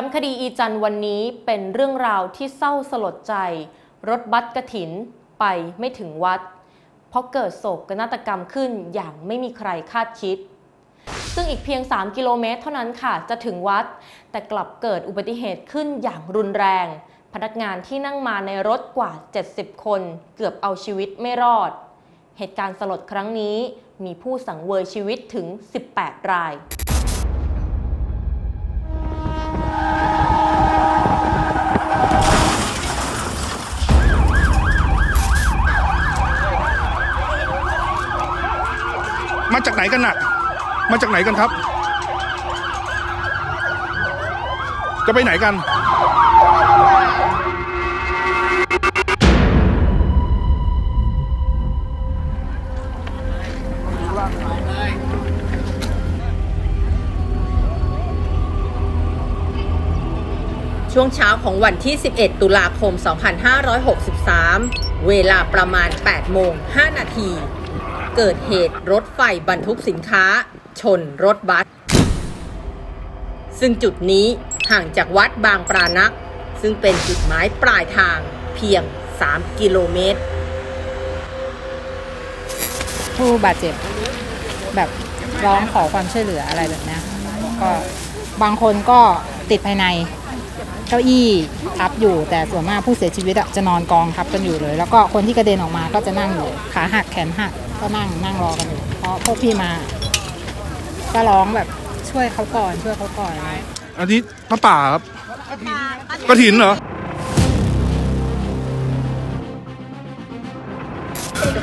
ฟ้มคดีอีจันวันนี้เป็นเรื่องราวที่เศร้าสลดใจ รถบัสกระถินไปไม่ถึงวัด เพราะเกิดโศกนาฏกรรมขึ้นอย่างไม่มีใครคาดคิด ซึ่งอีกเพียง 3 กิโลเมตรเท่านั้นค่ะจะถึงวัด แต่กลับเกิดอุบัติเหตุขึ้นอย่างรุนแรง พนักงานที่นั่งมาในรถกว่า 70 คน เกือบเอาชีวิตไม่รอด เหตุการณ์สลดครั้งนี้มีผู้สังเวยชีวิตถึง 18 ราย มาจากไหนกันน่ะ มาจากไหนกันครับ จะไปไหนกัน ช่วงเช้าของวันที่ 11 ตุลาคม 2563 เวลาประมาณ 8 โมง 5 นาที เกิดเหตุรถไฟบรรทุกสินค้า ชนรถบัส ซึ่งจุดนี้ห่างจากวัดบางปรานัก ซึ่งเป็นจุดหมายปลายทางเพียง 3 กิโลเมตร ผู้บาดเจ็บแบบร้องขอความช่วยเหลืออะไรแบบนี้ก็บางคนก็ติดภายใน เก้าอี้ทับอยู่ แต่ส่วนมากผู้เสียชีวิตอะจะนอนกองทับกันอยู่เลย แล้วก็คนที่กระเด็นออกมาก็จะนั่งอยู่ขาหักแขนหักก็นั่งนั่งรอกันอยู่เพราะพวกพี่มาก็ร้องแบบช่วยเขาก่อนช่วยเขาก่อนอะไรอันนี้พระป่าครับกระถินเหรอ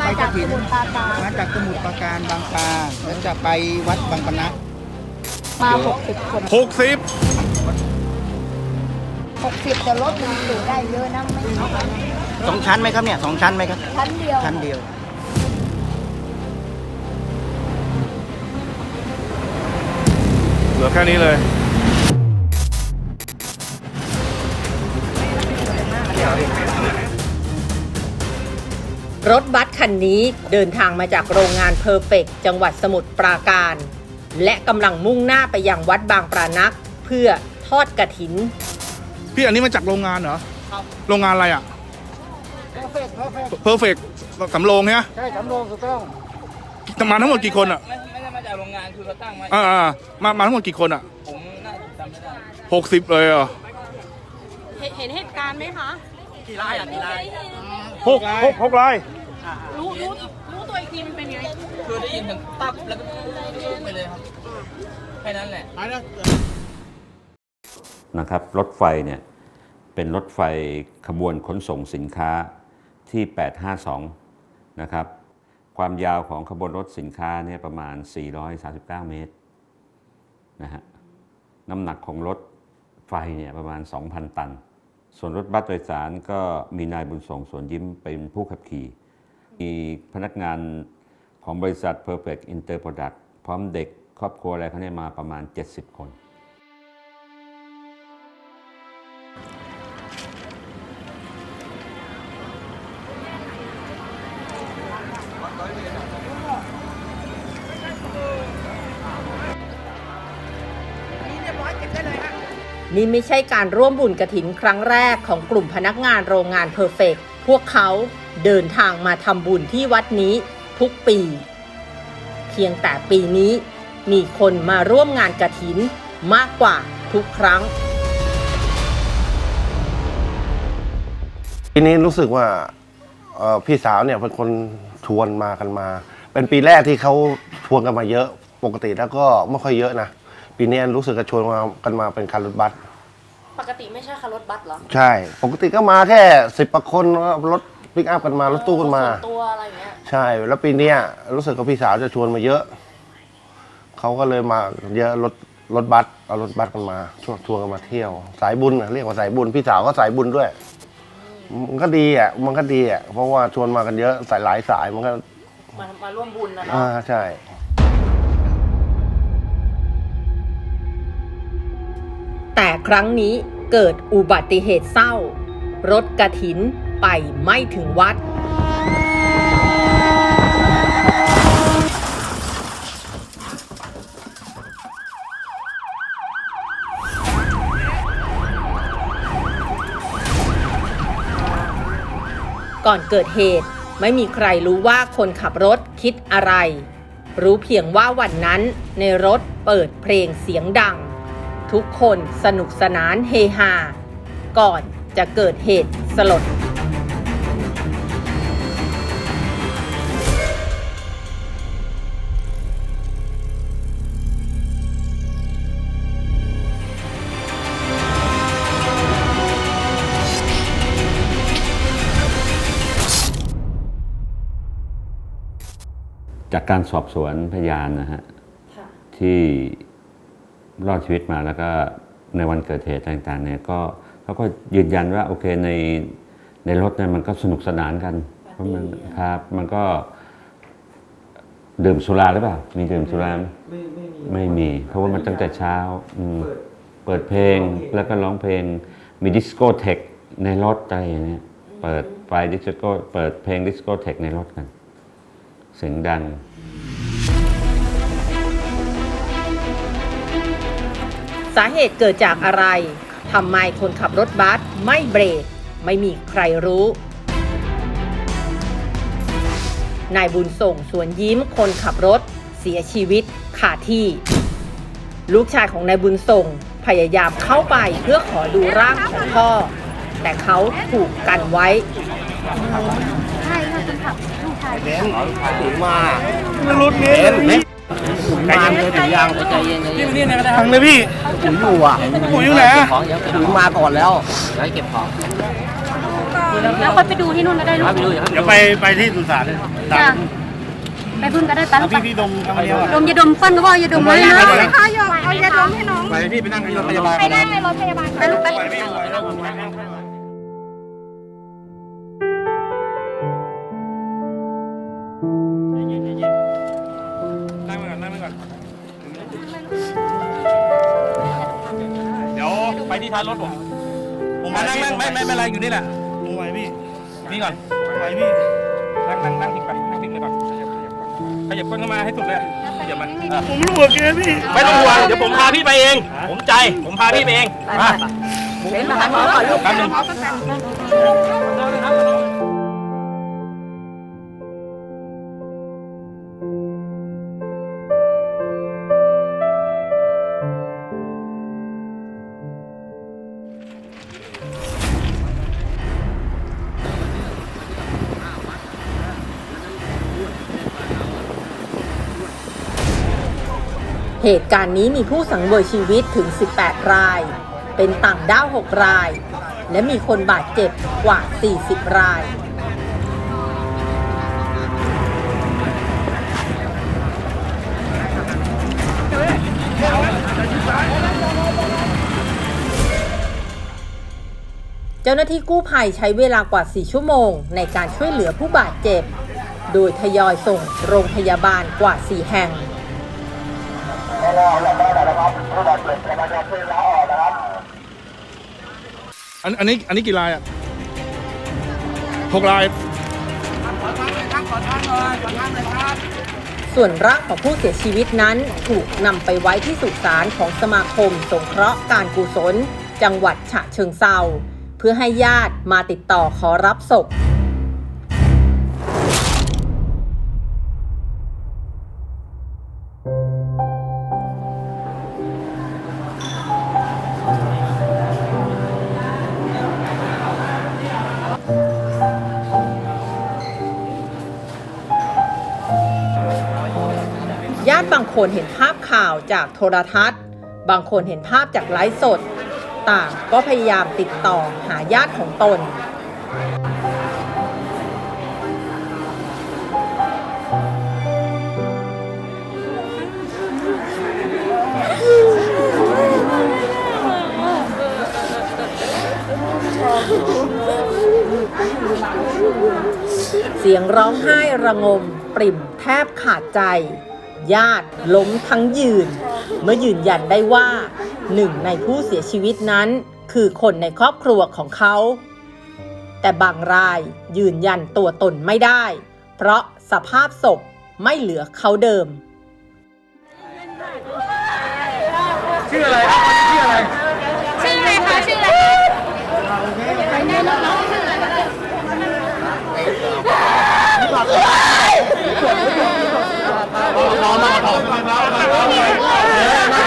มาจากสมุทรปราการมาจากสมุทรปราการบางปลาแล้วจะไปวัดบางปะนักมาหกสิบคนหกสิบ หกสิบแต่รถมันอยู่ได้เยอะนะไม่สองชั้นไหมครับเนี่ยสองชั้นไหมครับ ชั้นเดียวชั้นเดียว เหลือแค่นี้เลย รถบัสคันนี้เดินทางมาจากโรงงานเพอร์เฟกจังหวัดสมุทรปราการ และกำลังมุ่งหน้าไปยังวัดบางปรานัก เพื่อทอดกระถิน พี่อันนี้มาจากโรงงานเหรอโรงงานอะไรอะเพอร์เฟกต์เพอร์เฟกต์เพอร์เฟกสำโรงเนี่ยใช่สำโรงถูกต้องมาทั้งหมดกี่คนอะไม่ไม่ได้มาจากโรงงานคือเราตั้งมาอ่าอ่ามามาทั้งหมดกี่คนอะผมน่าจะจำไม่ได้หกสิบเลยเหรอเห็นเหตุการณ์ไหมคะกี่ไร่อะกี่ไร่หกหกหกลายรู้รู้รู้ตัวอีกทีมันเป็นไงคือได้ยินถึงตับแล้วก็ไปเลยครับแค่นั้นแหละ นะครับรถไฟเนี่ยเป็นรถไฟขบวนขนส่งสินค้าที่ 852 นะครับ ความยาวของขบวนรถสินค้าเนี่ยประมาณ 439 เมตรนะฮะน้ำหนักของรถไฟเนี่ยประมาณ 2,000 ตัน ส่วนรถบัสโดยสารก็มีนายบุญส่งสวนยิ้มเป็นผู้ขับขี่ มีพนักงานของบริษัท Perfect Interproduct พร้อมเด็กครอบครัวอะไรเขาเนี่ยมาประมาณ 70 คน นี่ไม่ใช่การร่วมบุญกระถินครั้งแรกของกลุ่มพนักงานโรงงานเพอร์เฟกพวกเขาเดินทางมาทำบุญที่วัดนี้ทุกปี เพียงแต่ปีนี้มีคนมาร่วมงานกระถินมากกว่าทุกครั้ง ปีนี้รู้สึกว่าเอ่อพี่สาวเนี่ยเป็นคนชวนมากันมา เป็นปีแรกที่เขาชวนกันมาเยอะ ปกติแล้วก็ไม่ค่อยเยอะนะ ปีนี้รู้สึกจะชวนมากันมาเป็นคันรถบัสปกติไม่ใช่ค่ะรถบัสเหรอใช่ ปกติก็มาแค่สิบคนรถปิกอัพกันมารถตู้กันมาตัวอะไรเงี้ยใช่ แล้วปีเนี้ยรู้สึกว่าพี่สาวจะชวนมาเยอะ เขาก็เลยมาเยอะรถรถบัสเอารถบัสกันมาชวนชวนกันมาเที่ยว สายบุญน่ะเรียกว่าสายบุญพี่สาวก็สายบุญด้วย มันก็ดีอะมันก็ดีอะเพราะว่าชวนมากันเยอะสายหลายสายมันก็มามาร่วมบุญนะอ่าเนาะใช่ แต่ครั้งนี้เกิดอุบัติเหตุเศร้า รถกระถินไปไม่ถึงวัด ก่อนเกิดเหตุไม่มีใครรู้ว่าคนขับรถคิดอะไร รู้เพียงว่าวันนั้นในรถเปิดเพลงเสียงดัง ทุกคนสนุกสนานเฮฮาก่อนจะเกิดเหตุสลด จากการสอบสวนพยานนะฮะที่ รอดชีวิตมาแล้วก็ในวันเกิดเหตุต่างๆเนี่ยก็เขาก็ยืนยันว่าโอเคในในรถเนี่ยมันก็สนุกสนานกันเพราะมันครับมันก็ ดื่มสุราหรือเปล่า มีดื่มสุราไหมไม่ไม่มีไม่มี เพราะว่ามันตั้งแต่เช้าอืม เปิดเพลงแล้วก็ร้องเพลงมีดิสโก้เทคในรถอะไรอย่างเงี้ยเปิดไฟดิสโก้เปิดเพลงดิสโก้เทคในรถกัน เสียงดัง สาเหตุเกิดจากอะไร ทำไมคนขับรถบัสไม่เบรก ไม่มีใครรู้ นายบุญส่งสวนยิ้มคนขับรถ เสียชีวิตขาดที่ ลูกชายของนายบุญส่งพยายามเข้าไปเพื่อขอดูร่างของพ่อ แต่เขาถูกกันไว้ ใช่ค่ะคนขับลูกชาย ถึงมา รถนี้มาเลยถึงยังใจเย็นใจเย็นทางเลยพี่ถึงอยู่อะผมอยู่ไหนอะของเดี๋ยวถึงมาก่อนแล้วแล้วเก็บของแล้วค่อยไปดูที่นู่นก็ได้ลูเอากไปดูเดี๋ยวเดี๋ยวไปไปที่สุสานเลยจ้ะไปพุ่นก็ได้ไปลูกพี่พี่ดมทางเดียวอะดมยาดมฟันก็ว่าอย่าดมไว้นะ ค่ะอย่าเอายาดมให้น้องไปพี่ไปนั่งที่รถพยาบาลไปได้ไปรถพยาบาลไปลูกไปนั่งไป ที่ท้ายรถผมผมมานั่งนั่งไม่ไม่เป็นไรอยู่นี่แหละผมไหวพี่นี่ก่อนไหวพี่นั่งนั่งนั่งทิ้งไปนั่งทิ้งไปก่อนขยับก้นเข้ามาให้สุดเลยขยับมันผมรู้ว่าแกพี่ไม่ต้องห่วงเดี๋ยวผมพาพี่ไปเอง ผมใจผมพาพี่ไปเองมาแป๊บนึง เหตุการณ์นี้มีผู้สังเวยชีวิตถึง 18 ราย เป็นต่างด้าว 6 ราย และมีคนบาดเจ็บกว่า 40 รายเจ้าหน้าที่กู้ภัยใช้เวลากว่า 4 ชั่วโมง ในการช่วยเหลือผู้บาดเจ็บ โดยทยอยส่งโรงพยาบาลกว่า 4 แห่ง อันอันนี้อันนี้กี่ลายอะหกลาย ส่วนร่างของผู้เสียชีวิตนั้นถูกนำไปไว้ที่สุสานของสมาคม สงเคราะห์การกุศล จังหวัดฉะเชิงเซาเพื่อให้ญาติมาติดต่อขอรับศพาติบางคนเห็นภาพข่าวจากโทรทัศน์ บางคนเห็นภาพจากไลฟ์สด ต่างก็พยายามติดต่อหาญาติของตน เสียงร้องไห้ระงมปริ่มแทบขาดใจ ญาติล้มทั้งยืน เมื่อยืนยันได้ว่าหนึ่งในผู้เสียชีวิตนั้น คือคนในครอบครัวของเขา แต่บางรายยืนยันตัวตนไม่ได้ เพราะสภาพศพไม่เหลือเขาเดิม ชื่ออะไรคะชื่ออะไร ร้อนมากครับ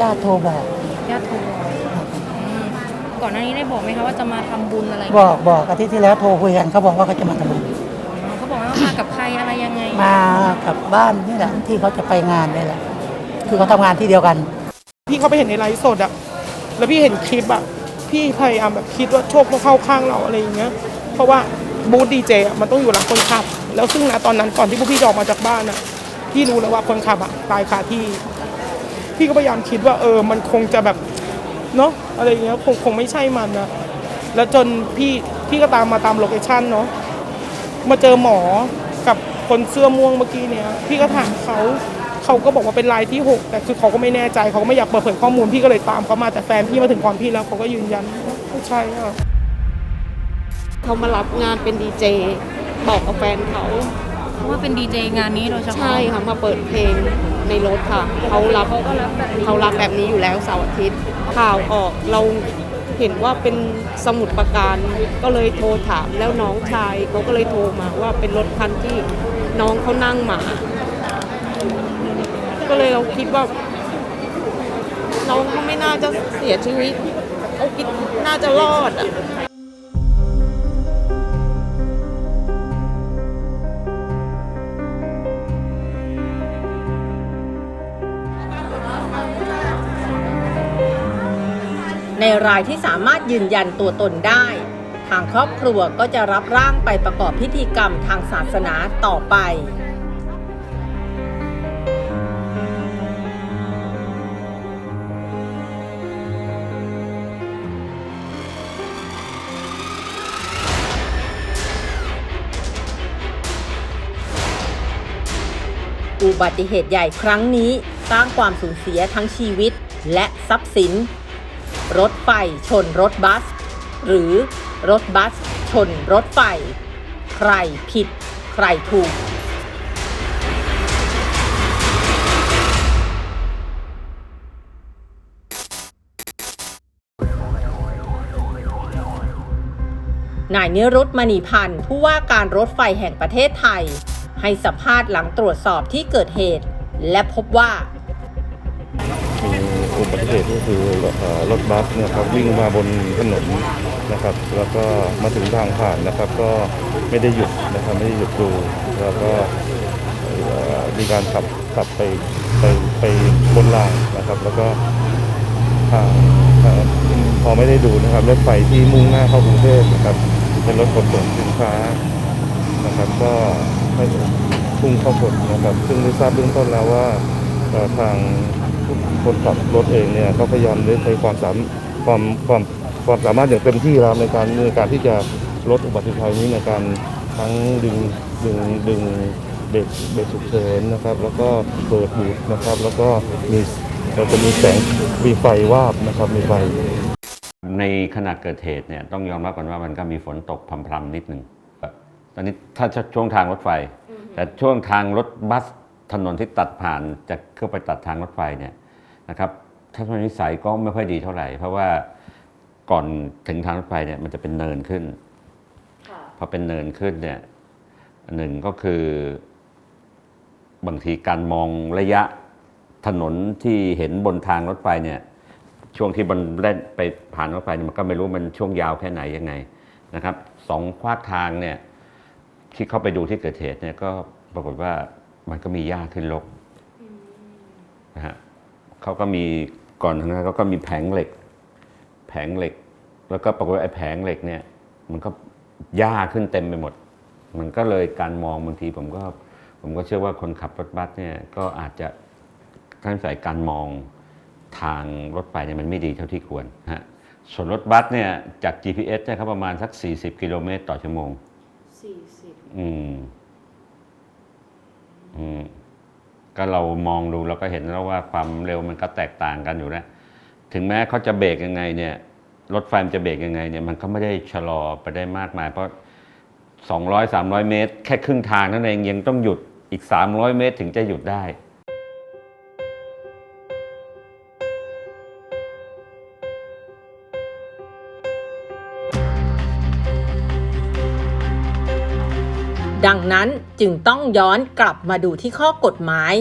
ญาติโทรบอก ญาติโทรอืมก่อนหน้านี้ได้บอกไหมคะว่าจะมาทำบุญอะไรบอกบอกอาทิตย์ที่แล้วโทรคุยกันเขาบอกว่าเขาจะมาทำบุญเขาบอกว่ามากับใครอะไรยังไงมากับบ้านนี่แหละที่เขาจะไปงานนี่แหละคือเขาทำงานที่เดียวกัน พี่เขาไปเห็นในไลฟ์สดอะแล้วพี่เห็นคลิปอะพี่พยายามแบบคิดว่าโชคมาเข้าข้างเราอะไรอย่างเงี้ย เพราะว่าบูธดีเจอะมันต้องอยู่หลังคนขับ แล้วซึ่งนะตอนนั้นก่อนที่พวกพี่จะออกมาจากบ้านอะพี่รู้แล้วว่าคนขับอะตายคาที่ พี่ก็พยายามคิดว่าเออมันคงจะแบบเนาะอะไรอย่างเงี้ยคงคงไม่ใช่มันนะแล้วจนพี่พี่ก็ตามมาตามโลเคชั่นเนาะมาเจอหมอกับคนเสื้อม่วงเมื่อกี้เนี้ยพี่ก็ถามเขาเขาก็บอกว่าเป็นรายที่หกแต่คือเขาก็ไม่แน่ใจเขาก็ไม่อยากเปิดเผยข้อมูลพี่ก็เลยตามเขามาแต่แฟนพี่มาถึงก่อนพี่แล้วเขาก็ยืนยันว่าไม่ใช่อะเขามารับงานเป็นดีเจบอกกับแฟนเขา เพราะว่าเป็นดีเจงานนี้โดยเฉพาะใช่ค่ะมาเปิดเพลงในรถค่ะเขารับเขารับแบบนี้อยู่แล้วเสาร์อาทิตย์ข่าวออกเราเห็นว่าเป็นสมุดประการก็เลยโทรถามแล้วน้องชายเขาก็เลยโทรมาว่าเป็นรถคันที่น้องเขานั่งมา ก็เลยเราคิดว่า น้องเขาไม่น่าจะเสียชีวิตเขาคิดน่าจะรอดอะ ในรายที่สามารถยืนยันตัวตนได้ ทางครอบครัวก็จะรับร่างไปประกอบพิธีกรรมทางศาสนาต่อไปอุบัติเหตุใหญ่ครั้งนี้ สร้างความสูญเสียทั้งชีวิตและทรัพย์สิน รถไฟชนรถบัส หรือรถบัสชนรถไฟ ใครผิด ใครถูก นายเนิรุตมณีพันธ์ผู้ว่าการรถไฟแห่งประเทศไทย ให้สัมภาษณ์หลังตรวจสอบที่เกิดเหตุ และพบว่า อุบัติเหตุก็คือรถบัสนะครับวิ่งมาบนถนนนะครับ แล้วก็มาถึงทางผ่านนะครับ ก็ไม่ได้หยุดนะครับไม่ได้หยุดดูแล้วก็มีการขับขับไปไปไปบนรางนะครับ แล้วก็ทางพอไม่ได้ดูนะครับรถไฟที่มุ่งหน้าเข้ากรุงเทพนะครับเป็นรถขนส่งสินค้านะครับ ก็ให้พุ่งเข้าชนนะครับ ซึ่งได้ทราบเบื้องต้นแล้วว่าทาง คนขับรถเองเนี่ยก็พยายามใช้ความสามความความความสามารถอย่างเต็มที่แล้วในการในการที่จะลดอุบัติภัยนี้ในการทั้งดึงดึงดึงเบรกเบรกฉุกเฉินนะครับ แล้วก็เปิดบูดนะครับ แล้วก็มีเราจะมีแสงมีไฟวาบนะครับมีไฟ ในขณะเกิดเหตุเนี่ยต้องยอมรับก่อนว่ามันก็มีฝนตกพรำๆนิดหนึ่งตอนนี้ถ้าช่วงทางรถไฟ แต่ช่วงทางรถบัสถนนที่ตัดผ่านจะเข้าไปตัดทางรถไฟเนี่ย นะครับทัศนวิสัยก็ไม่ค่อยดีเท่าไหร่ เพราะว่าก่อนถึงทางรถไฟเนี่ยมันจะเป็นเนินขึ้นพอเป็นเนินขึ้นเนี่ยหนึ่งก็คือบางทีการมองระยะถนนที่เห็นบนทางรถไฟเนี่ยช่วงที่มันเล่นไปผ่านรถไฟเนี่ยมันก็ไม่รู้มันช่วงยาวแค่ไหนยังไงนะครับสองขวากทางเนี่ยที่เข้าไปดูที่เกิดเหตุเนี่ยก็ปรากฏว่ามันก็มีหญ้าขึ้นรกนะฮะ เขาก็มีก่อนทางนั้นเขาก็มีแผงเหล็ก แผงเหล็ก แล้วก็ปรากฏว่าไอ้แผงเหล็กเนี่ย มันก็หญ้าขึ้นเต็มไปหมด มันก็เลยการมองบางทีผมก็ผมก็เชื่อว่าคนขับรถบัสเนี่ยก็อาจจะท่านใส่การมองทางรถไฟเนี่ยมันไม่ดีเท่าที่ควรฮะส่วนรถบัสเนี่ยจาก GPS เนี่ยเขาประมาณสัก 40 กิโลเมตรต่อชั่วโมง40อืมอืม ก็เรามองดูเราก็เห็นแล้วว่าความเร็วมันก็แตกต่างกันอยู่แล้วถึงแม้เขาจะเบรกยังไงเนี่ยรถไฟมันจะเบรกยังไงเนี่ยมันก็ไม่ได้ชะลอไปได้มากมาย เพราะ 200 300 เมตร แค่ครึ่งทางนั่นเองยังต้องหยุดอีก 300 เมตรถึงจะหยุดได้ ดังนั้นจึงต้องย้อนกลับมาดูที่ข้อกฎหมาย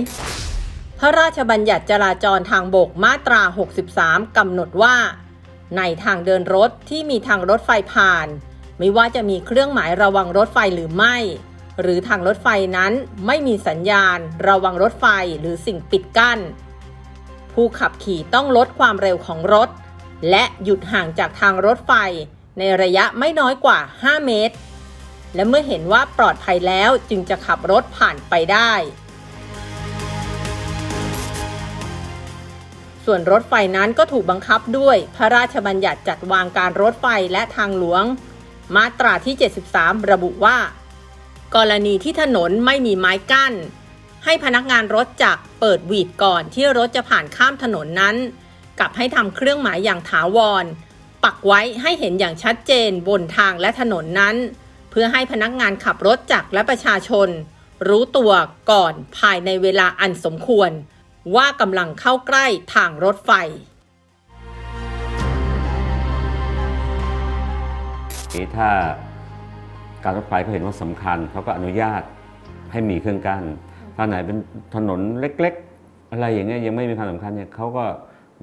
พระราชบัญญัติจราจรทางบกมาตรา 63 กำหนดว่า ในทางเดินรถที่มีทางรถไฟผ่าน ไม่ว่าจะมีเครื่องหมายระวังรถไฟหรือไม่ หรือทางรถไฟนั้นไม่มีสัญญาณ ระวังรถไฟหรือสิ่งปิดกั้น ผู้ขับขี่ต้องลดความเร็วของรถ และหยุดห่างจากทางรถไฟในระยะไม่น้อยกว่า 5 เมตร และเมื่อเห็นว่าปลอดภัยแล้วจึงจะขับรถผ่านไปได้ ส่วนรถไฟนั้นก็ถูกบังคับด้วยพระราชบัญญัติจัดวางการรถไฟและทางหลวง มาตราที่ 73 ระบุว่า กรณีที่ถนนไม่มีไม้กั้น ให้พนักงานรถจักรเปิดวีดก่อนที่รถจะผ่านข้ามถนนนั้น กับให้ทำเครื่องหมายอย่างถาวร ปักไว้ให้เห็นอย่างชัดเจนบนทางและถนนนั้น เพื่อให้พนักงานขับรถจักรและประชาชน รู้ตัวก่อนภายในเวลาอันสมควร ว่ากำลังเข้าใกล้ทางรถไฟทีถ้าการรถไฟเขาเห็นว่าสำคัญเขาก็อนุญาตให้มีเครื่องกั้นถ้าไหนเป็นถนนเล็ก ๆ อะไรอย่างเงี้ยยังไม่มีความสำคัญเนี่ยเขาก็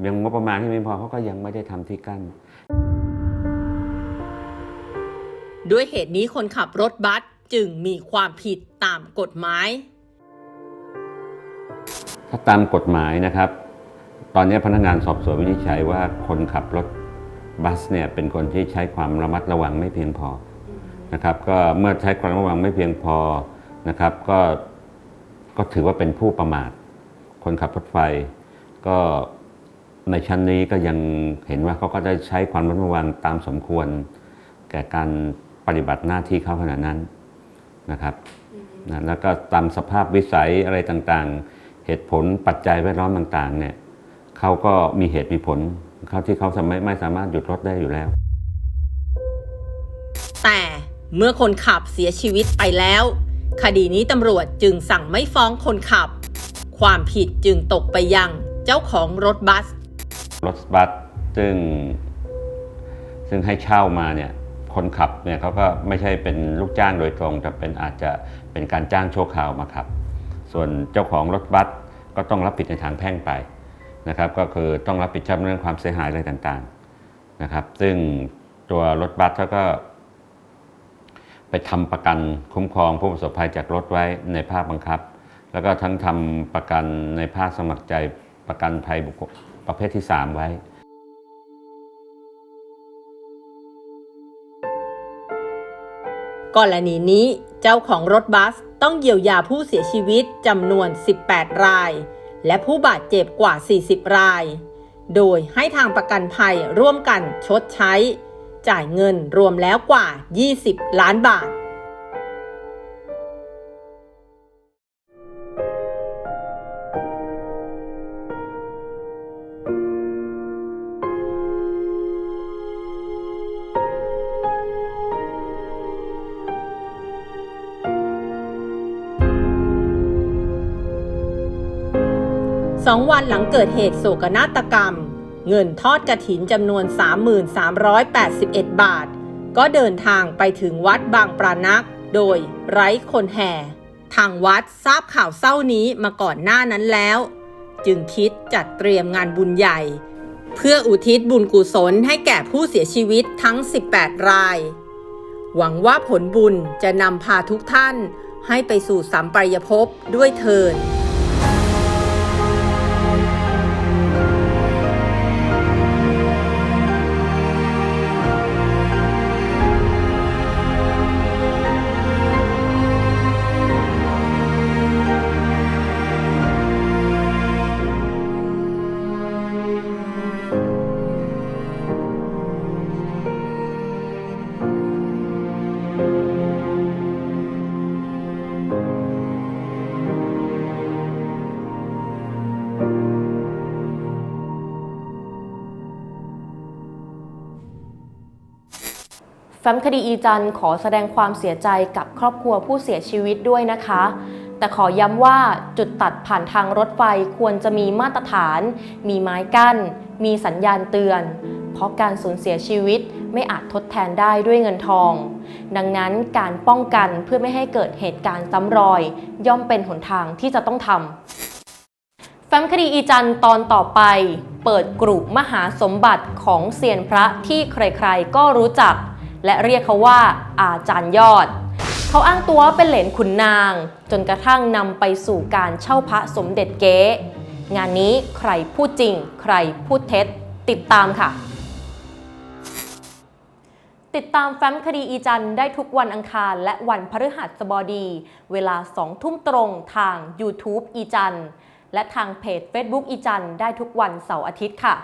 ยังงบประมาณที่ไม่พอเขาก็ยังไม่ได้ทำที่กั้น ด้วยเหตุนี้คนขับรถบัสจึงมีความผิดตามกฎหมาย ถ้าตามกฎหมายนะครับ ตอนนี้พนักงานสอบสวนวินิจฉัยว่าคนขับรถบัสเนี่ยเป็นคนที่ใช้ความระมัดระวังไม่เพียงพอนะครับก็เมื่อใช้ความระมัดระวังไม่เพียงพอนะครับ ก็ก็ถือว่าเป็นผู้ประมาท คนขับรถไฟ ก็ในชั้นนี้ก็ยังเห็นว่าเขาก็ได้ใช้ความระมัดระวังตามสมควร แก่การ ปฏิบัติหน้าที่เขาขณะนั้นนะครับนะแล้วก็ตามสภาพวิสัยอะไรต่างๆ เหตุผลปัจจัยแวดล้อมต่างๆเนี่ยเขาก็มีเหตุมีผลเขาที่เขาไม่ไม่สามารถหยุดรถได้อยู่แล้ว แต่เมื่อคนขับเสียชีวิตไปแล้ว คดีนี้ตำรวจจึงสั่งไม่ฟ้องคนขับ ความผิดจึงตกไปยังเจ้าของรถบัส รถบัสซึ่งซึ่งให้เช่ามาเนี่ย คนขับเนี่ยเขาก็ไม่ใช่เป็นลูกจ้างโดยตรง แต่เป็นอาจจะเป็นการจ้างชั่วคราวมาขับ ส่วนเจ้าของรถบัสก็ต้องรับผิดในทางแพ่งไปนะครับ ก็คือต้องรับผิดชอบเรื่องความเสียหายอะไรต่างๆนะครับ ซึ่งตัวรถบัสเขาก็ ไปทำประกันคุ้มครองผู้ประสบภัยจากรถไว้ในภาคบังคับ แล้วก็ทั้งทำประกันในภาคสมัครใจประกันภัยบุคคลประเภทที่ 3 ไว้ กรณีนี้เจ้าของรถบัสต้องเยียวยาผู้เสียชีวิตจำนวน 18 ราย และผู้บาดเจ็บกว่า 40 ราย โดยให้ทางประกันภัยร่วมกันชดใช้ จ่ายเงินรวมแล้วกว่า 20 ล้านบาท องวันหลังเกิดเหตุโศกนาฏกรรม เงินทอดกระถินจำนวน 3,381 บาท ก็เดินทางไปถึงวัดบางปรานัก โดยไร้คนแห่ ทางวัดทราบข่าวเศร้านี้มาก่อนหน้านั้นแล้ว จึงคิดจัดเตรียมงานบุญใหญ่ เพื่ออุทิศบุญกุศลให้แก่ผู้เสียชีวิตทั้ง 18 ราย หวังว่าผลบุญจะนำพาทุกท่านให้ไปสู่สัมปรายภพด้วยเทิน ฟ้มคดีอีจันขอแสดงความเสียใจกับครอบครัวผู้เสียชีวิตด้วยนะคะ แต่ขอย้ำว่าจุดตัดผ่านทางรถไฟควรจะมีมาตรฐาน มีไม้กั้น มีสัญญาณเตือน เพราะการสูญเสียชีวิตไม่อาจทดแทนได้ด้วยเงินทอง ดังนั้นการป้องกันเพื่อไม่ให้เกิดเหตุการณ์ซ้ำรอย ย่อมเป็นหนทางที่จะต้องทำแฟ้มคดีอีจันตอนต่อไป เปิดกรุมหาสมบัติของเซียนพระที่ใครๆก็รู้จัก และเรียกเขาว่าอาจารย์ยอด เขาอ้างตัวเป็นเหลนขุนนาง จนกระทั่งนำไปสู่การเช่าพระสมเด็จเก๊งานนี้ใครพูดจริง ใครพูดเท็จ ติดตามค่ะ ติดตามแฟ้มคดีอีจันได้ทุกวันอังคารและวันพฤหัสบดี เวลา2ทุ่มตรงทาง YouTube อีจันและทางเพจ Facebook อีจันได้ทุกวันเสาร์อาทิตย์ค่ะ